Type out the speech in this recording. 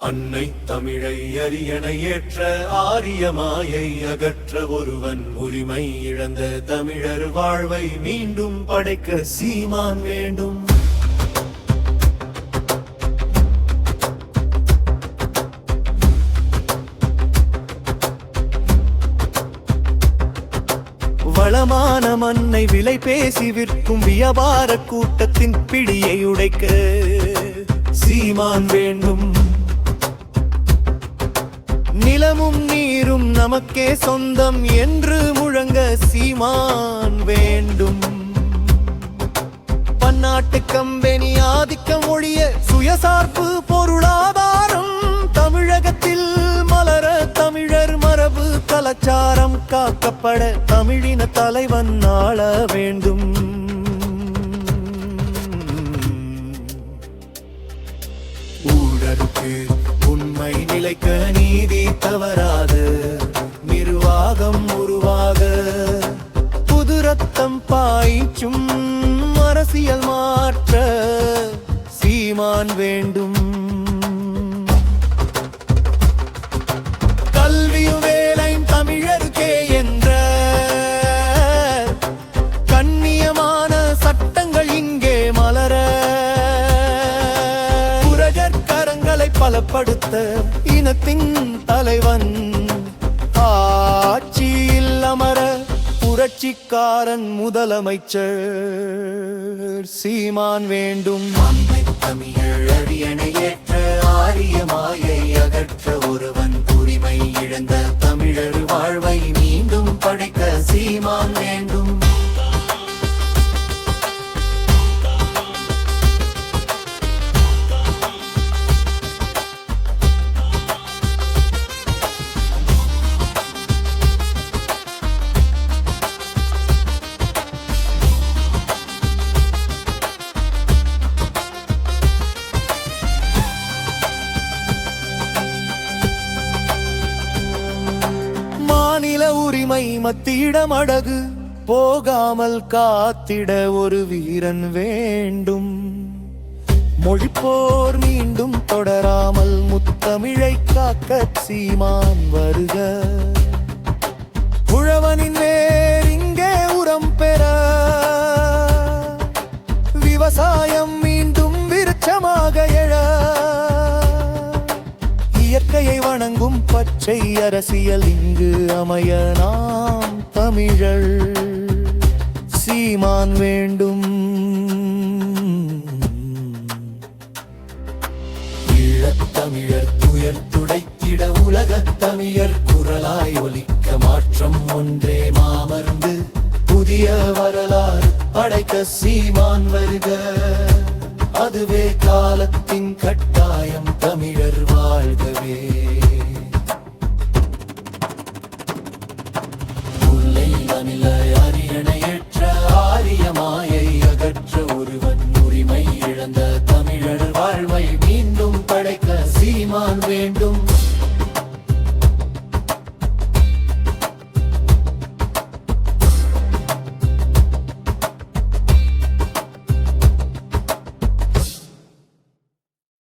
அன்னை தமிழை அரியணை ஏற்ற ஆரிய மாயை அகற்ற ஒருவன் உரிமை இழந்த தமிழர் வாழ்வை மீண்டும் படைக்க சீமான் வேண்டும். வளமான மண்ணை விலை பேசி விற்கும் வியாபார கூட்டத்தின் பிடியை உடைக்க சீமான் வேண்டும். நமக்கே சொந்தம் என்று முழங்க சீமான் வேண்டும். பன்னாட்டு கம்பெனி ஆதிக்கம் ஒழிய சுயசார்பு பொருளாதாரம். தமிழகத்தில் மலர தமிழர் மரபு கலாச்சாரம் காக்கப்பட தமிழின தலைவன் ஆள வேண்டும். ஊழலுக்கு உண்மை நிலைக்க நீதி தவறா? தான் வேண்டும். கல்வியும் வேலையும் தமிழருக்கே என்ற கண்ணியமான சட்டங்கள் இங்கே மலர. புரகற்கரங்களை பலப்படுத்த இனத்தின் தலைவன். ஆட்சியில் அமர புரட்சிக்காரன் முதலமைச்சர் சீமான் வேண்டும். அம்மை தமிழ் அரியணை ஆரிய மாயை அகற்ற ஒருவன் உரிமை இழந்த தமிழர் வாழ்வை மீண்டும் படைக்க சீமான் வேண்டும். உரிமை மத்தியிடம் அடகு போகாமல் காத்திட ஒரு வீரன் வேண்டும். மொழிப்போர் மீண்டும் தொடராமல் முத்தமிழை காக்க சீமான் வருக. புழவனின் வேர் இங்கே உரம் பெற. விவசாயம் மீண்டும் விருட்சமாக எழ. வணங்கும் பச்சை அரசியல் இங்கு அமைய நாம் தமிழர் சீமான் வேண்டும். ஈழத்தமிழர் துயர் துடைத்திட உலகத் தமிழர் குரலாய் ஒலிக்க மாற்றம் ஒன்றே மாமர்ந்து. புதிய வரலாறு படைக்க சீமான் வருக. அதுவே காலத்தின் கட்டாயம் தமிழர் வாழ்கவே. நீதிமான் வேண்டும்